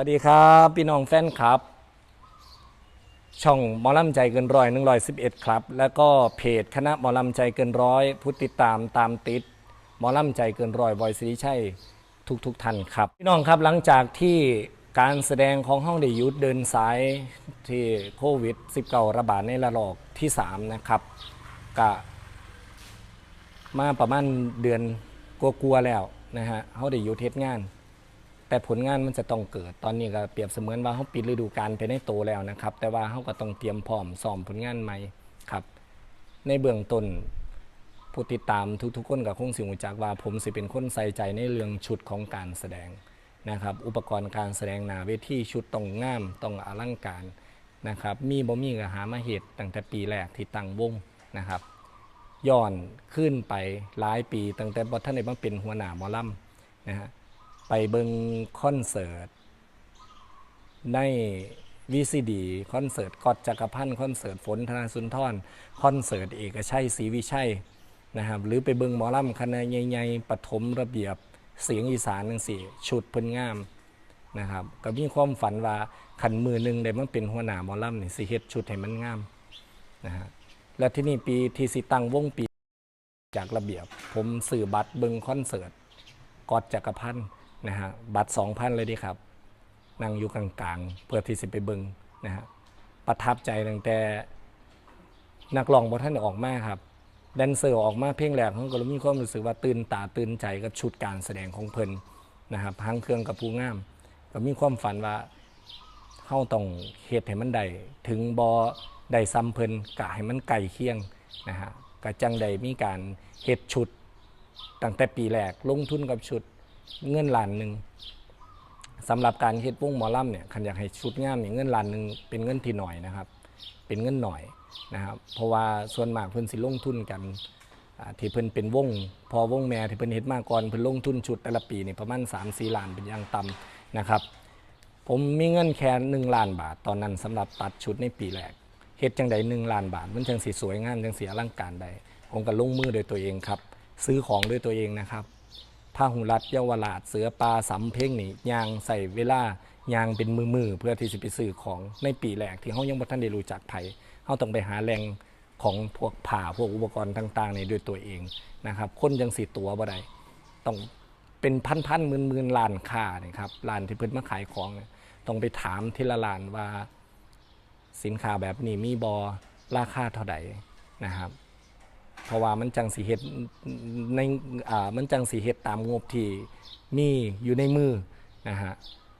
วัสดีครับ พี่น้องแฟนคลับ ช่องหมอลำใจเกินร้อยหนึ่งร้อยสิบเอ็ดครับ แล้วก็เพจคณะหมอลำใจเกินร้อยผู้ติดตามตามติดหมอลำใจเกินร้อยบอยสิริชัยทุกทุกท่านครับ พี่น้องครับหลังจากที่การแสดงของห้องได้หยุดเดินสายที่โควิด -19 ระบาดในระลอกที่ 3 นะครับกะมาประมาณเดือนกลัวๆแล้วนะฮะเขาได้อยู่เทศงาน แต่ผลงานมันจะต้องเกิด ตอนนี้ก็เปรียบเสมือนว่าเขาปิดฤดูกาลไปในโตแล้วนะครับ แต่ว่าเขาก็ต้องเตรียมพร้อมซ้อมผลงานใหม่ครับ ในเบื้องต้นผู้ติดตามทุกๆคนกับคงสิงหูจักว่า ผมสิเป็นคนใส่ใจในเรื่องชุดของการแสดงนะครับ อุปกรณ์การแสดงหนาเวทีชุดต้องงามต้องอลังการนะครับ มีบ่มีก็หามาเหตุตั้งแต่ปีแรกที่ตั้งวงนะครับย้อนขึ้นไปหลายปีตั้งแต่บท่านได้มาเป็นหัวหน้าหมอลำนะฮะ ไปเบิงคอนเสิร์ตใน VCD คอนเสิร์ตกอดจักรพันธ์คอนเสิร์ตฝนธนาสุนทรคอนเสิร์ตเอกชัยศรีวิชัยนะครับหรือไปเบิงหมอลำคณะใหญ่ๆปฐมระเบียบเสียงอีสานนังสี่ชุดเพิ่นงามนะครับก็มีความฝันว่าขันมือหนึ่งได้มาเป็นหัวหน้าหมอลำนี่สิเฮ็ดชุดให้มันงามนะฮะและที่นี่ปีที่สิตั้งวงปีจากระเบียบ ผมสื่อบัตรเบิงคอนเสิร์ตกอดจักรพันธ์ นะฮะบัตรสองพันเลยดีครับนั่งอยู่กลางๆ เพื่อที่สิไปเบิงนะฮะประทับใจตั้งแต่นักร้องบอท่านออกมาครับแดนเซอร์ออกมาเพลงแรกเขาก็มีความรู้สึกว่าตื่นตาตื่นใจกับชุดการแสดงของเพิ่นนะครับพังเครื่องกับผู้งาม ก็มีความฝันว่าเฮาต้องเฮ็ดให้มันได้ถึงบ่ได้ซ้ำเพิ่นกะให้มันไกลเคียงนะฮะก็จังได้มีการเฮ็ดชุดตั้งแต่ปีแรกลงทุนกับชุด เงินล้านหนึ่งสำหรับการเฮ็ดวงหมอลำเนี่ยคันอยากให้ชุดงามเนี่ยเงินล้านหนึ่งเป็นเงินที่หน่อยนะครับ เป็นเงินหน่อยนะครับเพราะว่าส่วนมากเพิ่นสิลงทุนกันที่เพิ่นเป็นวง พอวงแม่ที่เพิ่นเฮ็ดมาก่อนเพิ่นลงทุนชุดแต่ละปีนี่ประมาณ3-4ล้านเป็นอย่างต่ำนะครับ ผมมีเงินแค่หนึ่งล้านบาท ตอนนั้นสำหรับตัดชุดในปีแรกเฮ็ดจังใดหนึ่งล้านบาท มันจังสีสวยงามจังสีอลังการใดผมก็ลงมือโดยตัวเองครับ ซื้อของด้วยตัวเองนะครับ ผ้าหุรัดเยาวราชเสือปลาสำเพ็งนี่ยางใส่เวลายางเป็นมือมือๆเพื่อที่จะไปซื้อของในปีแรกที่เขายังบ่ทันได้รู้จักไผเขาต้องไปหาแหล่งของพวกผ่าพวกอุปกรณ์ต่างๆในด้วยตัวเองนะครับ คนจังสีตัวบ่ได้ต้องเป็นพันพันหมื่นหมื่นล้านค่าเนี่ยครับร้านที่เพิ่นมาขายของเนี่ยต้องไปถามทีละร้านว่าสินค้าแบบนี้มีบอราคาเท่าใดนะครับ เพราะว่ามันจังสีเห็ดในอ่ามันจังสีเห็ดตามงบที่มีอยู่ในมือนะฮะ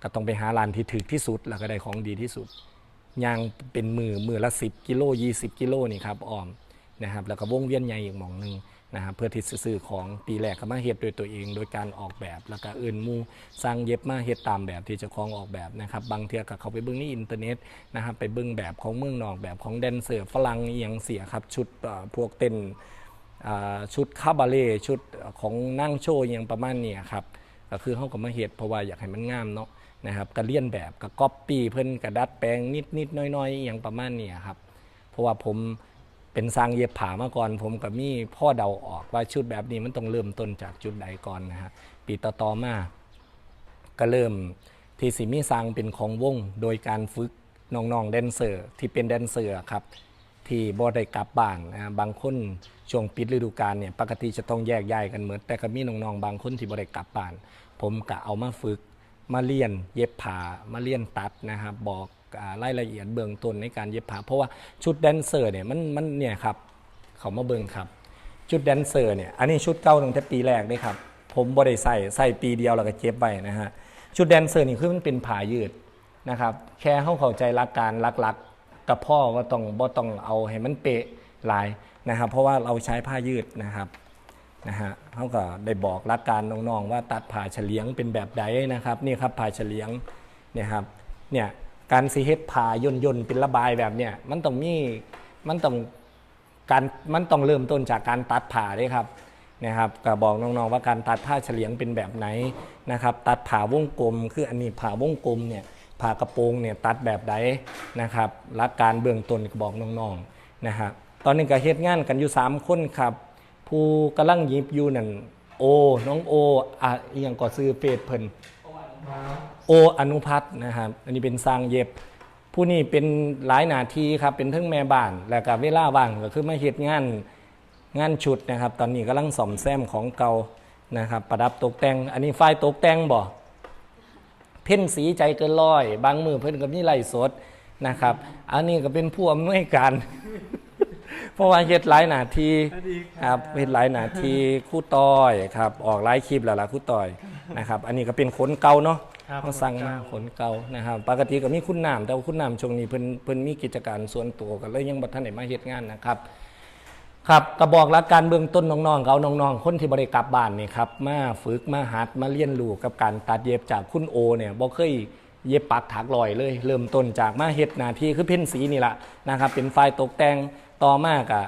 ก็ต้องไปหาร้านที่ถูกที่สุดแล้วก็ได้ของดีที่สุดยางเป็นมือมือละ 10 กิโล 20 กิโลนี่ครับออมนะครับแล้วก็วงเวียนใหญ่อีกหมองหนึ่ง นะครับเพื่อที่ซื้อของปีแรกก็มาเฮ็ดโดยตัวเอง โดยการออกแบบ แล้วก็เอื่นมูสร้างเย็บมาเฮ็ดตามแบบที่เจ้าของออกแบบนะครับบางเทื่อก็เขาไปเบิ่งในอินเทอร์เน็ตนะครับไปเบิ่งแบบของเมืองนอกแบบของแดนเซอร์ฝรั่งเอหยังเสียครับชุดพวกเต้นชุดคาบาเล่ชุดของนั่งโชว์อย่างประมาณนี้ครับก็คือเขาก็มาเฮ็ดเพราะว่าอยากให้มันงามเนาะนะครับก็เลียนแบบก็ก๊อปปี้เพิ่นก็ดัดแปลงนิดนิดๆน้อยๆอย่างประมาณนี้ครับเพราะว่าผม เป็นสร้างเย็บผ้ามาก่อน ผมก็มีพ่อเดาออกว่าชุดแบบนี้มันต้องเริ่มต้นจากจุดใดก่อนนะฮะปีต่อๆมาก็เริ่มที่สิมีสร้างเป็นของวง โดยการฝึกน้องๆแดนเซอร์ที่เป็นแดนเซอร์ครับที่บ่ได้กลับบ้านนะบางคนช่วงปิดฤดูกาลเนี่ยปกติจะต้องแยกย้ายกันเหมือนแต่ก็มีน้องๆบางคนที่บ่ได้กลับบ้าน ผมก็เอามาฝึกมาเรียนเย็บผ้ามาเรียนตัดนะครับบอก รายละเอียดเบื้องต้นในการเย็บผ้าเพราะว่าชุดแดนเซอร์เนี่ยมันมันเนี่ยครับเขามาเบิ่งครับ ชุดแดนเซอร์เนี่ยอันนี้ชุดเก่าตั้งแต่ปีแรกเลยครับ ผมบ่ได้ใส่ใส่ปีเดียวแล้วก็เก็บไว้นะฮะชุดแดนเซอร์นี่คือมันเป็นผ้ายืดนะครับแค่เข้าเข้าใจหลักการหลักๆกับพ่อว่าต้องบ่ต้องเอาให้มันเป๊ะลายนะครับ เพราะว่าเราใช้ผ้ายืดนะครับนะฮะเขาก็ได้บอกหลักการน้องๆว่าตัดผ่าเฉลียงเป็นแบบใดนะครับ นี่ครับผ่าเฉลียงเนี่ยครับเนี่ย การสีเฮ็ดผ่าย่นย่นเป็นระบายแบบเนี่ยมันต้องมีมันต้องการมันต้องเริ่มต้นจากการตัดผ่าด้วยครับนะครับก็บอกน้องๆว่าการตัดผ้าเฉลียงเป็นแบบไหนนะครับ ตัดผ่าวงกลม คืออันนี้ผ่าวงกลมเนี่ยผ่ากระโปรงเนี่ยตัดแบบใดนะครับหลักการเบื้องต้นก็บอกน้องๆนะครับตอนนี้ก็เฮ็ดงานกันอยู่ 3 คนครับ ผู้กำลังยิบอยู่นั่นโอน้องโออะอหยังก็ซื้อเฟซเพิ่น โออนุพัฒน์นะครับ อันนี้เป็นสร้างเย็บ ผู้นี้เป็นหลายหนาทีครับ เป็นทั้งแม่บ้าน แล้วก็เวลาว่างก็คือมาเฮ็ดงานงานชุดนะครับ ตอนนี้กำลังซ่อมแซมของเก่านะครับ ประดับตกแต่ง อันนี้ฝ่ายตกแต่งบ่เพ่นสีใจเกินร้อย บางมือเพิ่นก็มีไล่สดนะครับ อันนี้ก็เป็นผู้อำนวยการ เพราะว่าเฮ็ดหลายหนาทีครับเฮ็ดหลายหนาทีคู่ต้อยครับ ออกหลายคลิปแล้วล่ะคู่ต้อย นะครับ อันนี้ก็เป็นขนเก่าเนาะครับเขาสั่งมาขนเก่านะครับ ปกติก็มีคุณน้ำแต่ว่าคุณน้ำช่วงนี้เพิ่นเพิ่นมีกิจการส่วนตัวก็เลยยังบ่ทันได้มาเฮ็ดงานนะครับ ครับกระบอกหลักการเบื้องต้นน้องๆเขาน้องๆ คนที่บริกลับบ้านนี่ครับมาฝึกมาหัดมาเรียนรู้กับการตัดเย็บจากคุณโอเนี่ยบ่เคยเย็บปักถักลอยเลย เริ่มต้นจากมาเฮ็ดหน้าที่คือเพ้นสีนี่แหละนะครับ เป็นฝ่ายตกแต่งต่อมากอะ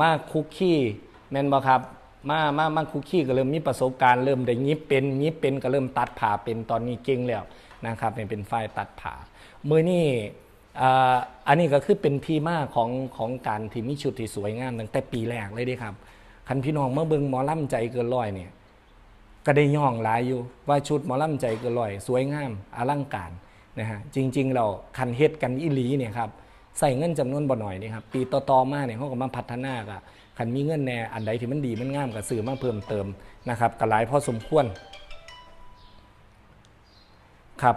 มาคุกคี้แม่นบ่ครับ มามามาคุกคี้ก็เริ่มมีประสบการณ์เริ่มได้ยิบเป็นยิบเป็นก็เริ่มตัดผ่าเป็นตอนนี้เก่งแล้วนะครับเนี่ยเป็นฝ่ายตัดผ่ามือนี่อันนี้ก็คือเป็นที่มาของของการที่มีชุดที่สวยงามตั้งแต่ปีแรกเลยด้ครับคันพี่น้องเมื่อเบิ่งหมอล่ำใจเกินร้อยเนี่ยก็ได้ย่องหลายอยู่ว่าชุดหมอล่ำใจเกินร้อย สวยงามอลังการนะฮะจริง ๆ เราคันเฮ็ดกันอีหลีเนี่ยครับใส่เงินจำนวนบ่หน่อยนี่ครับปีต่อๆมาเนี่ยเขาก็มาพัฒนากะ คันมีเงินแน่อันใดที่มันดีมันงามก็ซื้อมาเพิ่มเติมนะครับก็หลายพอสมควรครับ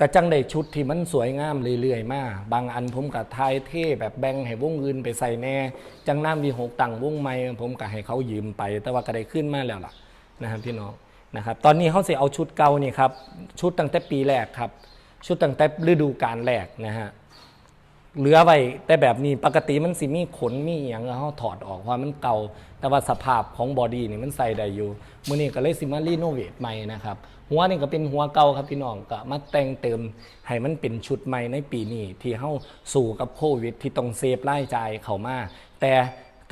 กระจังได้ชุดที่มันสวยงามเรื่อยๆมาบางอันผมกับทายเท่แบบแบ่งให้วงอื่นไปใส่แน่ จังน้ำวีหกตังวงไม่ผมก็ให้เขายืมไป แต่ว่าก็ได้ขึ้นมาแล้วล่ะนะครับพี่น้องนะครับตอนนี้เขาเสิเอาชุดเก่านี่ครับชุดตั้งแต่ปีแรกครับ ชุดตั้งแต่ฤดูกาลแรกนะฮะ เหลือไว้แต่แบบนี้ปกติมันสิมีขนมีอหย่างแล้วเขาถอดออกเพราะมันเก่า แต่ว่าสภาพของบอดี้นี่มันใส่ได้อยู่มื้อนี้ก็เลยสิมารีโนเวทใหม่นะครับหัวนี่ก็เป็นหัวเก่าครับพี่น้องก็มาแต่งเติมให้มันเป็นชุดใหม่ในปีนี้ที่เฮาสู่กับโควิดที่ต้องเซฟรายจ่ายเข้ามาแต่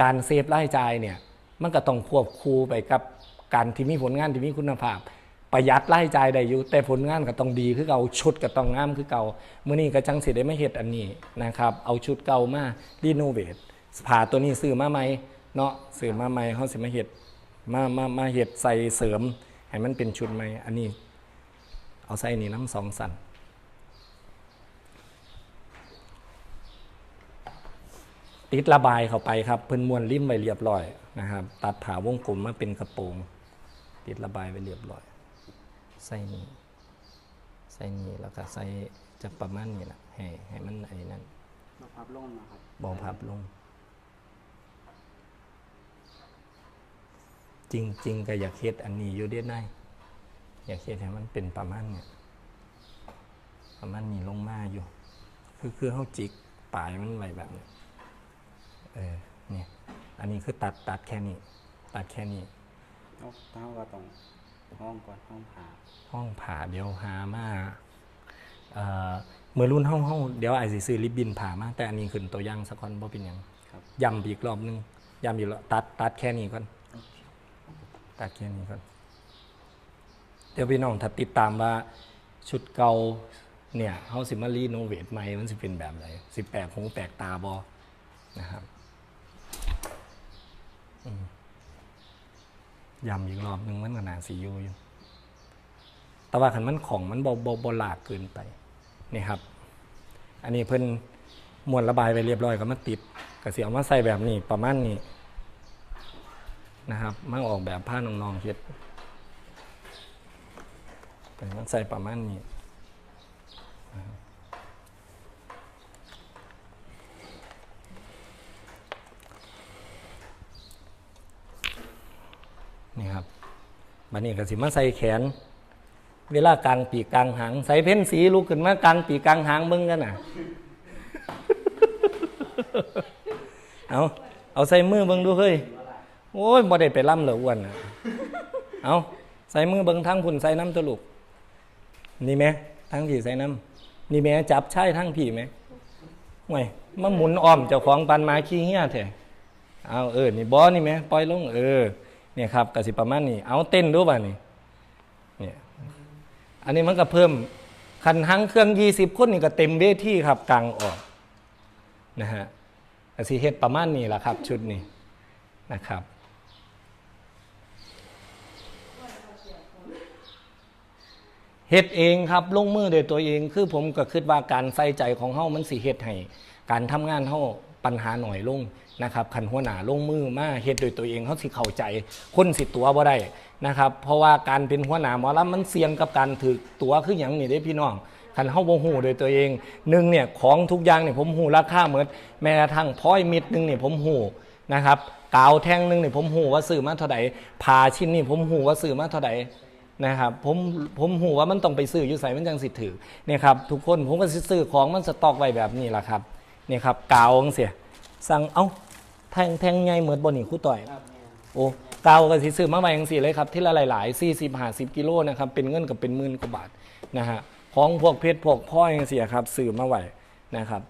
การเซฟรายจ่ายเนี่ยมันก็ต้องควบคู่ไปกับการที่มีผลงานที่มีคุณภาพ ประหยัดรายจ่ายได้อยู่ แต่ผลงานก็ต้องดีคือเก่าชุดก็ต้องงามคือเก่ามื้อนี้ก็จังสิได้ไมาเฮ็ดอันนี้นะครับเอาชุดเก่ามารีโนเวทผ้าตัวนี้ซื้อมาใหม่เนาะซื้อมาใหม่เฮาสิมาเฮ็ดมามามาเฮ็ดใส่เสริมให้มันเป็นชุดใหม่อันนี้ เอาใส่นี่น้ำสองสันติดระบายเข้าไปครับเพิ่นม้วนริมไว้เรียบร้อยนะครับ ตัดผ่าวงกลมมาเป็นกระโปรง ติดระบายไว้เรียบร้อย ใส่นี่ใส่นี่แล้วก็ใส่จะประมาณนี้แหละให้ให้มันไอ้นั่นมาพับลงนะครับบอพับลง จริง ๆ ก็อยากเฮ็ดอันนี้อยู่เด้ได้อยากเฮ็ดให้มันเป็นประมาณเนี่ยประมาณนี้ลงมาอยู่ คือคือเฮาจิกปลายมันไว้แบบเนี้ยเออเนี่ยอันนี้คือตัดตัดแค่นี้ ตัดแค่นี้เอาเท้าก็ต้อง ห้องก่อนห้องผ่าห้องผ่าเดี๋ยวหามาเอ่อเมื่อรุ่นห้องห้องเดี๋ยวไอ้สิซื้อริบบินผ่ามาแต่อันนี้ขึ้นตัวอย่างสักคนบ่เป็นหยังครับย้ำอีกรอบหนึงย้ำอีกรอบตัดตัดแค่นี้ก่อนตัดแค่นี้ก่อนเดี๋ยวพี่น้องถ้าติดตามว่าชุดเก่าเนี่ยเฮาสิมารีโนเวทใหม่มันสิเป็นแบบไหนสิแปลกหูแปลกตาบ่นะครับ อืม ย้ำอีกรอบหนึงมันก็น่าสิอยู่อยู่ แต่ว่าขันมันของมันบบบบบหลากเกินไปนี่ครับ อันนี้เพิ่นมวนระบายไปเรียบร้อยก็มาติดกระเสียมาใส่แบบนี้ประมาณนี้นะครับมาออกแบบผ้าน้องๆเฮ็ดเป็นมันใส่ประมาณนี้นะครับ นี่ครับบัดนี้ก็สิมาใส่แขน เวลากลางปีกกลางหาง ใส่เพ้นสีลุกขึ้นมากลางปีกกลางหางมึงกันน่ะ เอาเอาใส่มือเบิ่งดูเฮ้ยโอ้ยบ่ได้ไปล่ำเหลืออ้วนน่ะเอาใส่มือเบิ่งทั้งพุ่นใส่น้ำตัวลูกนี่ไหมทั้งผีใส่น้ำนี่แม่จับใช่ทั้งผีไหมห่วยมาหมุนอ้อมเจ้าของปันมาขี้เหี้ยแท้เอาเออนี่บอสนี่ไหมปล่อยลงเออ เนี่ยครับกสิประมาณนี้เอาเต้นดูป่ะนี่เนี่ยอันนี้มันก็เพิ่มคันหังเครื่องยี่สิบคนนี่ก็เต็มเวทีครับกลางออกนะฮะอาสิเฮ็ดประมาณนี้แหละครับ ชุดนี้นะครับเฮ็ดเองครับลงมือโดวยตัวเองคือผมก็คิดว่าการใส่ใจของเฮามันสิเฮ็ดให้การทำงานเฮา ปัญหาหน่อยลงนะครับคันหัวหน้าลงมือมาเฮ็ดโดยตัวเองเฮาสิเข้าใจ คนสิตัวบ่ได้นะครับ เพราะว่าการเป็นหัวหน้าหมอลำมันเสี่ยงกับการถูกตัวคือหยังนี่เด้พี่น้องคันเฮาบ่ฮู้โดยตัวเองหนึ่งเนี่ยของทุกอย่างเนี่ยผมฮู้ราคาเหมดแม้กระทั่งพลอยมิดหนึงเนี่ยผมฮู้นะครับกาวแท่งหนึงเนี่ยผมฮู้ว่าซื้อมาเท่าใดผ่าชิ้นนี่ผมฮู้ว่าซื้อมาเท่าใดนะครับผมผมหูว่ามันต้องไปซื้ออยู่ใส่มันจังสิถือเนี่ยครับทุกคนผมก็ซื้อของมันสต็อกไว้แบบนี้แหละครับ นี่ยครับกาวจังเสียสั่งเอ้าแทงแทงใหญ่เหมือนบนนี่คู่ต่อยครับแม่นโอ้กาวก็สิซื้อมาไว้จังสิเลยครับที่ละหลายๆ40 50กิโลนะครับเป็นเงินกับเป็นหมื่นกว่าบาทนะฮะของพวกเพชรพวกพ่อจังเสียครับซื้อมาไว้นะครับ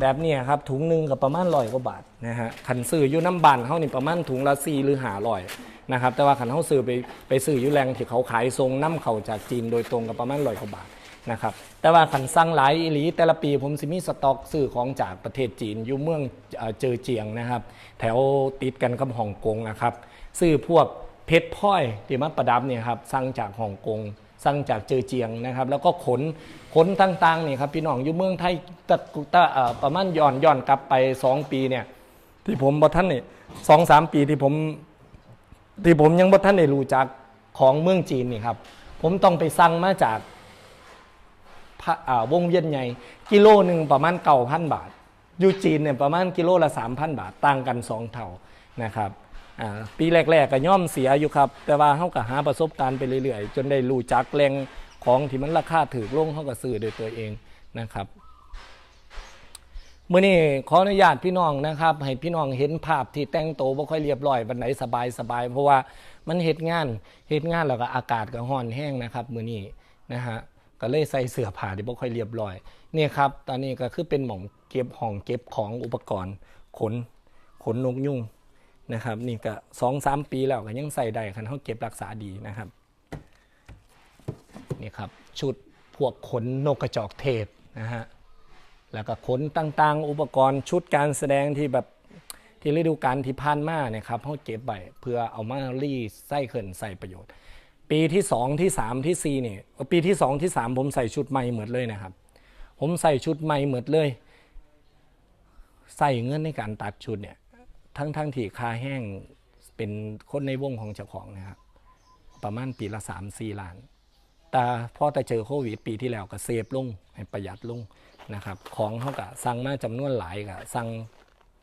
แบบเนี้ครับถุงหนึ่งกับประมาณร้อยกว่าบาทนะฮะขันซื้ออยู่น้ำบานเขานี่ประมาณถุงละสี่หรือหาร้อยนะครับแต่ว่าขันเขาซื้อไปไปซื้ออยู่แรงที่เขาขายทรงน้ำเขาจากจีนโดยตรงกับประมาณร้อยกว่าบาท นะครับแต่ว่าขันสั่งหลายอีหลีแต่ละปีผมสิมีสต็อกซื้อของจากประเทศจีนอยู่เมืองเจอเจียงนะครับ แถวติดกันกับฮ่องกงนะครับซื้อพวกเพชรพลอยที่มาประดับเนี่ยครับสั่งจากฮ่องกงสั่งจากเจอเจียงนะครับ แล้วก็ขนขนต่างๆนี่ครับพี่น้องอยู่เมืองไทยตะตะประมาณย้อนย้อนกลับไป 2 ปีเนี่ยที่ผมบอท่านนี่สองสามปีที่ผมที่ผมยังบอท่านได้รู้จักของเมืองจีนนี่ครับผมต้องไปสั่งมาจาก วงเวียนใหญ่กิโลหนึ่งประมาณเก้าพันบาทอยู่จีนเนี่ยประมาณกิโลละสามพันบาทต่างกันสองเท่านะครับปีแรกๆก็ย่อมเสียอยู่ครับ แต่ว่าเขาก็หาประสบการณ์ไปเรื่อยๆ จนได้รู้จักแรงของที่มันราคาถือลงเขาก็ซื้อโดยตัวเองนะครับเมื่อนี้ขออนุญาตพี่น้องนะครับ ให้พี่น้องเห็นภาพที่แต่งโตวบ่ค่อยเรียบร้อยวันไหนสบายสบายเพราะว่ามันเฮ็ดงานเฮ็ดงานแล้วก็อากาศก็ร้อนแห้งนะครับ มื้อนี้นะฮะ ก็เลยใส่เสื้อผ้าที่บ่ค่อยเรียบร้อยนี่ครับ ตอนนี้ก็คือเป็นหม่องเก็บห้องเก็บของอุปกรณ์ขนขนนกยุ่งนะครับนี่ก็สองสามปีแล้วก็ยังใส่ได้คันเฮาเก็บรักษาดีนะครับนี่ครับชุดพวกขนนกกระจอกเทศนะฮะแล้วก็ขนต่างๆ อุปกรณ์ชุดการแสดงที่แบบที่ฤดูกาลที่ผ่านมาเนี่ยครับเขาเก็บไว้เพื่อเอามารีไส้เขินใส่ประโยชน์ ปีที่สองที่สามที่สี่เนี่ยปีที่สองที่สามผมใส่ชุดใหม่เหมือนเลยนะครับ ผมใส่ชุดใหม่เหมือนเลย ใส่เงินในการตัดชุดเนี่ย ทั้งทั้งที่คาแห้งเป็นคนในวงของเจ้าของนะครับ ประมาณปีละสามสี่ล้าน แต่พอแต่เจอโควิดปีที่แล้วก็เซฟลงให้ประหยัดลงนะครับ ของเขาก็สั่งมาจำนวนหลายก็สั่ง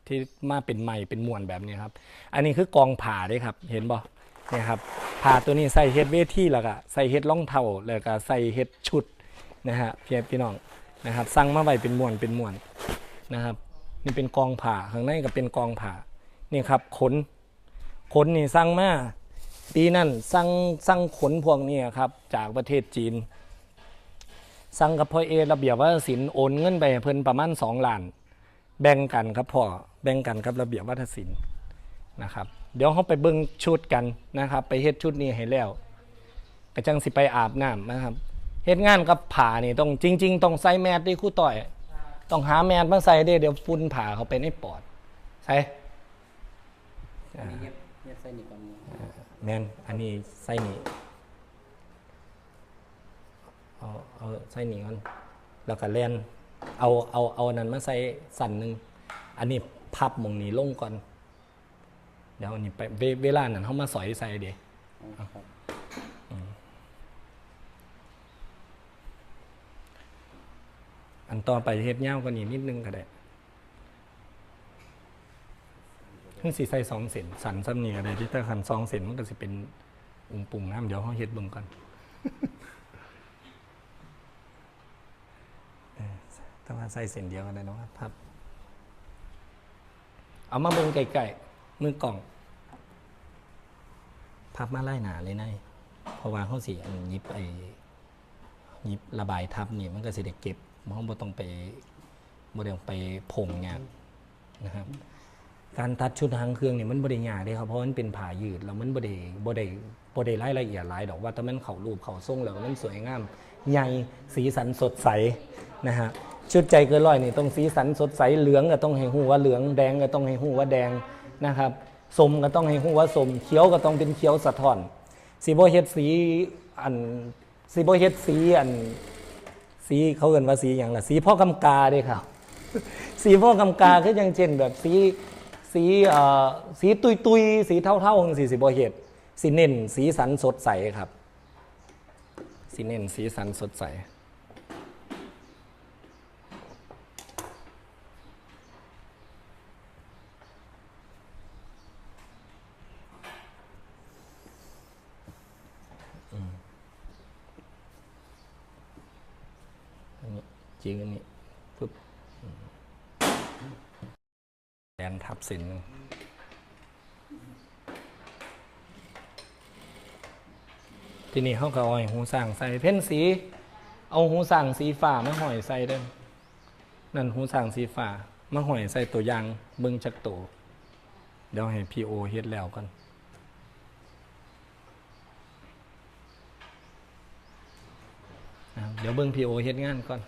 ที่มาเป็นใหม่เป็นมวนแบบนี้ครับ อันนี้คือกองผ่าด้วยครับ เห็นบ่เนี่ยครับ ผ่าตัวนี้ใส่เฮ็ดเวทีแล้วก็ใส่เฮ็ดรองเท้าแล้วก็ใส่เฮ็ดชุดนะฮะพี่พี่น้องนะครับสั่งมาไว้เป็นมวนเป็นมวนนะครับ นี่เป็นกองผ่าข้างในก็เป็นกองผ่านี่ครับขนขนนี่สั่งมาปีนั้นสั่งสั่งขนพวกนี้ครับจากประเทศจีน สั่งกับพ่อเอระเบียบวัฒนศิลป์โอนเงินไปเพิ่นประมาณสองล้าน แบ่งกันครับพ่อแบ่งกันครับระเบียบวัฒนศิลป์นะครับ เดี๋ยวเขาไปเบิ่งชุดกันนะครับ ไปเฮ็ดชุดนี้ให้แล้วกระจังสิไปอาบน้ำนะครับเฮ็ดงานกับผ่านี่ต้องจริง ๆ ต้องใส่แมสด้วยครู่ต่อย ต้องหาแมสมาใส่เด้เดี๋ยวฝุ่นผ่าเขาไปในปอดใส่อันนี้เฮ็ดเฮ็ดใส่นี่ก่อนหมู่แมนอันนี้ไส้หนีเอาเอาไส้หนีก่อนแล้วก็เลียนเอาเอาเอาอันนั้นมาใส่สั่นหนึ่งอันนี้พับหมองนี้ลงก่อนเดี๋ยวอันนี้ไปเวลานั้นเขามาสอยใส่เดี๋ยวอันต่อไปเฮ็ดเง่ากว่านี้นิดนึงก็ได้เพิ่งสีใส่สองเส้นสันซ้ำนี่ก็ได้ที่ถ้าขันสองเส้นมันก็สิเป็นอุงปุ่งน้ำเดี๋ยวเขาเฮ็ดเบิ่งก่อนเออถ้าว่าใส่เส้นเดียวกันได้เนาะครับ เอามาเบิ่งไก่ๆมือกล่อง พับมาไล่หนาเลยนายเพราะว่าเขาสิอันยิบไอ้ยิบระบายทับนี่มันก็สิได้เก็บมันบ่ต้องไปบ่ต้องไปผงงานนะครับ การตัดชุดหางเครื่องนี่มันบ่ได้ยากเด้ครับเพราะมันเป็นผ่ายืดแล้วมันบ่ได้บ่ได้บ่ได้รายละเอียดหลายดอกว่าแต่มันเข้ารูปเข้าทรงแล้วมันสวยงามใหญ่สีสันสดใสนะฮะชุดใจเกินร้อยนี่ต้องสีสันสดใสเหลืองก็ต้องให้ฮู้ว่าเหลืองแดงก็ต้องให้ฮู้ว่าแดงนะครับ สมก็ต้องให้ฮู้ว่าสมเขียวก็ต้องเป็นเขียวสะท้อนสีบ่เฮ็ดสีอันสีบ่เฮ็ดสีอันสีเขาเอิ้นว่าสีหยังละสีพ่อกำกาด้ครับ สีพ่อกำกาคืออย่างเช่นแบบสีสีเอ่อสีตุยตุยสีเท่าๆจังซี่สิบ่เฮ็ดสีเน้นสีสันสดใสครับสีเน้นสีสันสดใส อันนี้จริงอันนี้ปึ๊บอืม แดนทับสินหนึ่งทีนี้เขาก็อาให้หูสั่งใส่เพ่นสี เอาหูสั่งสีฟ้ามาห่อยใส่เด้อนั่นหูสั่งสีฟ้ามาห่อยใส่ตัวยางเบิ้งจักตัวเดี๋ยวให้พีโอเฮ็ดแล้วกันเดี๋ยวเบิ้งพีโอเฮ็ดงานก่อน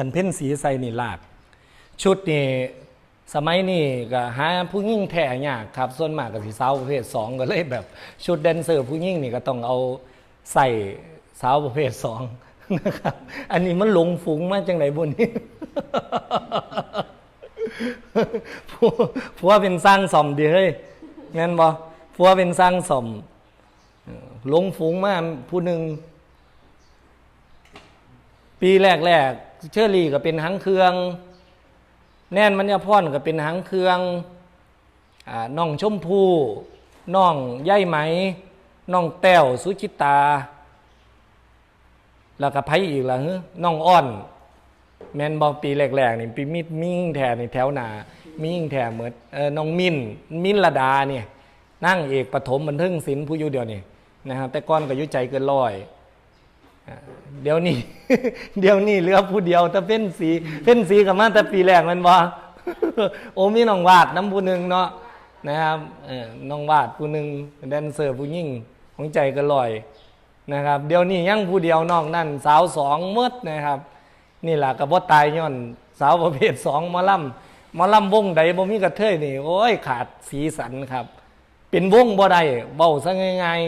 ขันเพ่นสีใส่นี่ลาก ชุดนี่สมัยนี้ก็หาผู้ยิ่งแท่ยากครับ ส่วนมากกับสีสาวประเภทสองก็เลยแบบ ชุดแดนเซอร์ผู้ยิ่งนี่ก็ต้องเอาใส่สาวประเภทสองนะครับ อันนี้มันหลงฝูงมาจังไหนบุญนี่ผัวผัวเป็นสร้างสมดีเฮ้ยงั้นบ่ผัวเป็นสร้างสมเออหลงฝูงมาผู้หนึ่งปีแรกแรกๆ เชอรี่ก็เป็นหางเครื่อง แน่นมัญญาพรก็เป็นหางเครื่องอ่าน้องชมพู่น้องย่ายไหมน้องแต้วสุชิตา แล้วก็ไผอีกละฮึน้องอ้อน แมนบอปีแรกๆนี่ปีมิดมิ่งแทนในแถวหนามิ่งแทนเหมือนเอน้องมินมินระดาเนี่ยนั่งเอกปฐมบันเทิงศิลป์ผู้อยู่เดียวนี่นะครับแต่ก่อนก็ยุใจเกินร้อย เดี๋ยวนี้ เดี๋ยวนี้เหลือผู้เดียวแต่เพ้นสีเพ้นสีกับมาแต่ปีแรกมันบ่โอ้มีน้องวาดน้ำผู้หนึ่งเนาะนะครับเออน้องวาดผู้หนึ่งแดนเซอร์ผู้ยิ่งของใจก็ลอยนะครับ เดี๋ยวนี้ยังผู้เดียวนอกนั่นสาวสองมืดนะครับ นี่แหละกับว่าตายย้อน สาวประเภทสองมอลำหมอลำวงใดบ่มีกระเทยนี่ โอ้ยขาดสีสันครับ เป็นวงบ่ได้เบาซะง่าย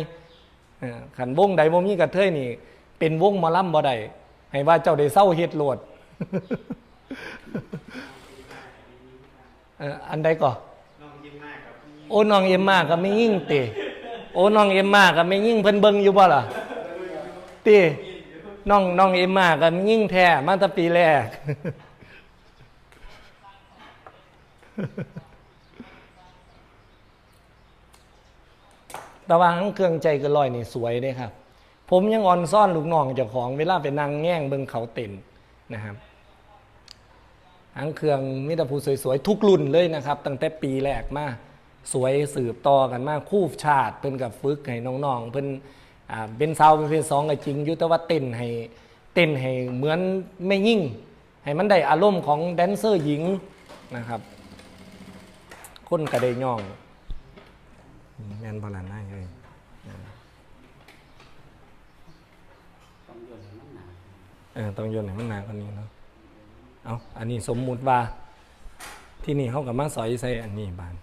ๆขันวงใดบ่มีกระเทยนี่ เป็นวงหมาล่ำบ่ได้ให้ว่าเจ้าได้เศร้าเฮ็ดโลดเอ่ออันใดก่อโอ้น้องเอ็มมาก็ไม่ยิ่งเตโอ้น้องเอ็มมาก็ไม่ยิ่งเพิ่นเบิ่งอยู่บ่ล่ะเตน้องน้องเอ็มมาก็ไม่ยิ่งแท้มาตั้งปีแรกแต่ว่าทั้งเครื่องใจเกันลอยนี่สวยเด้ครับ ผมยังอ่อนซ่อนลูกน้องเจ้าของเวลาไปนั่งแง่งเบิ่งเขาเต็นนะครับทั้งเครื่องมิตรภูสวยๆ ทุกรุ่นเลยนะครับ ตั้งแต่ปีแรกมาสวยสืบต่อกันมากคู่ชาติเพิ่นกับฝึกให้น้องๆเพิ่นอ่าเป็นสาวประเภทสองก็จริงยุตว่าเต้นให้เต้นให้เหมือนไม่ยิ่ง ให้มันได้อารมณ์ของแดนเซอร์หญิงนะครับ คนกระเดยย่องแม่นบอลันได้เลย ต้องโยนให้มันหนา เอต้องโยนให้มันหนากว่านี้เนาะเอาอันนี้สมมุติว่า ที่นี่เขากับมาสอยใส่อันนี้บาน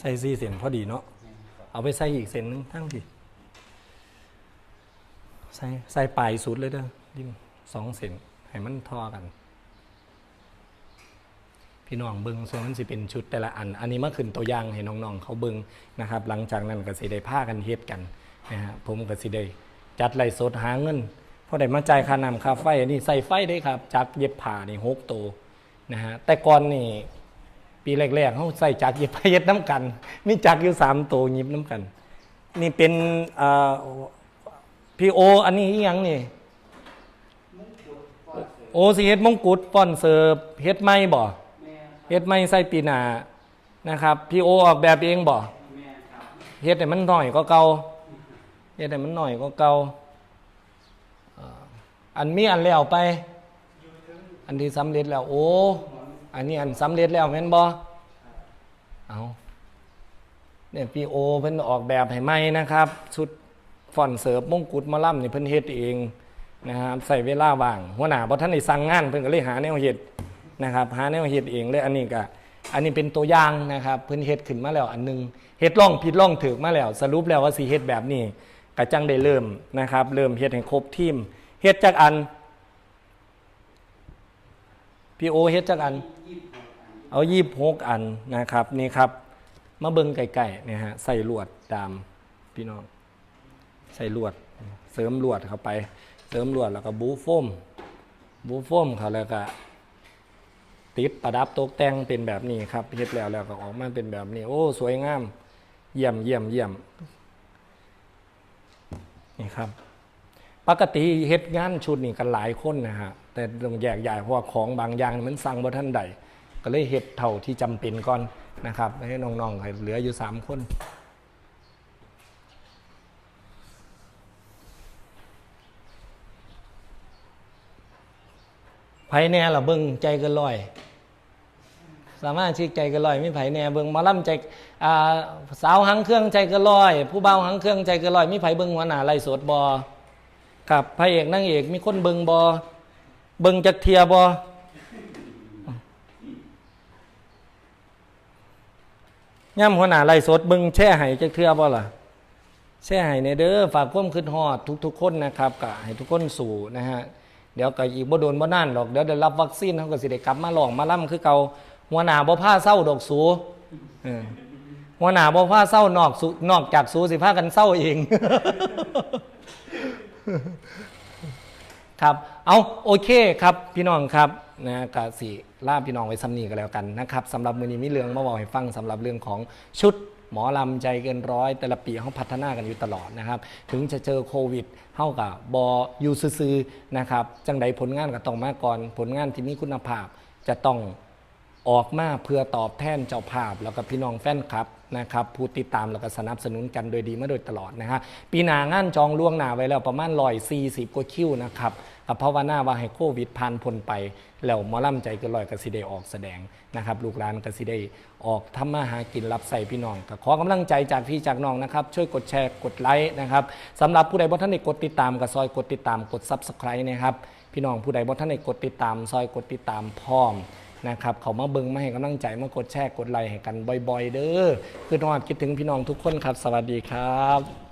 ใส่สี่เส้นพอดีเนาะเอาไปใส่อีกเส้นหนึงทั้งทีใส่ใส่ปลายสุดเลยเด้อดิ้นสองเส้นให้มันทอกัน พี่น้องเบิงส่วนมันสิเป็นชุดแต่ละอัน อันนี้มาขึ้นตัวอย่างให้น้องๆเขาเบิงนะครับ หลังจากนั้นก็สิได้พากันเฮ็ดกันนะฮะผมก็สิได้จัดไล่สดหาเงินพอได้มาจ่ายค่าน้ำค่าไฟอันนี้ใส่ไฟได้ครับ จักรเย็บผ้านี่หกตัวนะฮะแต่ก่อนนี่ปีแรกๆเขาใส่จักรเย็บผ้าเย็ดน้ำกันมีจักรอยู่สามตัวยิบน้ำกัน นี่เป็นเอ่อพีโออันนี้ยังนี่โอสิเฮ็ดมงกุฎป้อนเสิร์ฟเฮ็ดไม้บ่ เฮ็ดไม่ใส่ปีหนานะครับพี่โอออกแบบเองบ่เฮ็ดให้มันหน่อยก็เก่าเฮ็ดให้มันหน่อยก็เก่าอันมีอันแล้วไป อันที่สำเร็จแล้ว โอ้อันนี้อันสำเร็จแล้วแม่นบ่เอาเนี่ยพี่โอเพิ่นออกแบบให้ใหม่นะครับชุดฟอนเสิร์ฟมงกุฎมะล่ำนี่เพิ่นเฮ็ดเองนะครับใส่เวลาว่างหัวหน้าบ่ทันได้สั่งงานเพิ่นก็เลยหาแนวเฮ็ด นะครับหาแนวเฮ็ดเองเลยอันนี้ก็อันนี้เป็นตัวอย่างนะครับเพิ่นเฮ็ดขึ้นมาแล้วอันหนึงเฮ็ดล่องผิดล่องถูกมาแล้ว สรุปแล้วว่าสิเฮ็ดแบบนี้ก็จังได้เริ่มนะครับ เริ่มเฮ็ดให้ครบทีมเฮ็ดจักอันพี่โอเฮ็ดจักอัน เอายี่หกอันนะครับนี่ครับมาเบิ้งไก่ๆเนี่ยฮะใส่ลวดตามพี่น้องใส่ลวด เสริมลวดเข้าไป เสริมลวดแล้วก็บูฟโฟมบูฟโฟมเขาแล้วก็ ติดประดับตกแต่งเป็นแบบนี้ครับเฮ็ดแล้วแล้วก็ออกมาเป็นแบบนี้ โอ้ สวยงาม เยี่ยมเยี่ยมเยี่ยมนี่ครับ ปกติเฮ็ดงานชุดนี่กันหลายคนนะฮะแต่ต้องแยกย้ายเพราะว่าของบางอย่างมันสั่งบ่ทันใดก็เลยเฮ็ดเท่าที่จำเป็นก่อนนะครับให้น้องๆให้เหลืออยู่สามคน แน่ล่ะเบิ่งใจเกันลอย สามารถชิกใจเกันลอยมีไผแน่เบิ่งมอลำใจสาวหังเครื่องใจเกันลอย ผู้เบาหังเครื่องใจเกันลอยมีไผเบิ่งหัวหน้าไล่สดบ่ครับพระเอกนางเอกมีคนเบิ่งบ่เบิ่งจักเทียบ่ย่ำหัวหน้าไล่สดเบิ่งแช่ให้จักเทียบ่ล่ะแช่ให้ในเด้อฝากความคิดฮอดทุก ๆ คนนะครับก็ให้ทุกคนสู่นะฮะ เดี๋ยวก็อีกบ่โดนบ่นานหรอกเดี๋ยวได้รับวัคซีนเขาก็สิได้กลับมาลองมาล่ำคือเก่าหัวหน้าบ่พาเศร้าดอกสูเออหัวหน้าบ่พาเศร้านอกสูนอกจากสูสิพากันเศร้าเองครับ เอาโอเคครับ พี่น้องครับนะกะสิล่าพี่น้องไว้ซ้ำนี้กันแล้วกันนะครับสำหรับมือนี้มีเรื่องมาบอกให้ฟังสำหรับเรื่องของชุด หมอลำใจเกินร้อย แต่ละปีเขาพัฒนากันอยู่ตลอดนะครับ ถึงจะเจอโควิดเท่ากับบอยูซื่อนะครับ จังใดผลงานก็ต้องมาก่อน ผลงานที่มีคุณภาพจะต้องออกมาเพื่อตอบแทนเจ้าภาพ แล้วก็พี่น้องแฟนคลับนะครับผู้ติดตามแล้วก็สนับสนุนกันโดยดีมาโดยตลอดนะฮะปีหน้างานจองล่วงหน้าไว้แล้วประมาณร้อยสี่สิบกว่าคิวนะครับ ภาวนาว่าให้โควิดผ่านพ้นไป แล้วหมอล่ำใจเก็ลอยกสิได้ออกแสดงนะครับลูกหลานกสิได้ออกทำมาหากินรับใส่พี่น้องก็ขอกำลังใจจากพี่จากน้องนะครับ ช่วยกดแชร์กดไลค์นะครับสำหรับผู้ใดบ่ท่านได้กดติดตามก็ซอยกดติดตามกด Subscribe นะครับพี่น้องผู้ใดบ่ท่านได้กดติดตาม ซอยกดติดตามพร้อมนะครับเขามาเบิงมาให้กำลังใจมากดแชร์กดไลค์ให้กันบ่อย ๆ เด้อคือน้องคิดถึงพี่น้องทุกคนครับ สวัสดีครับ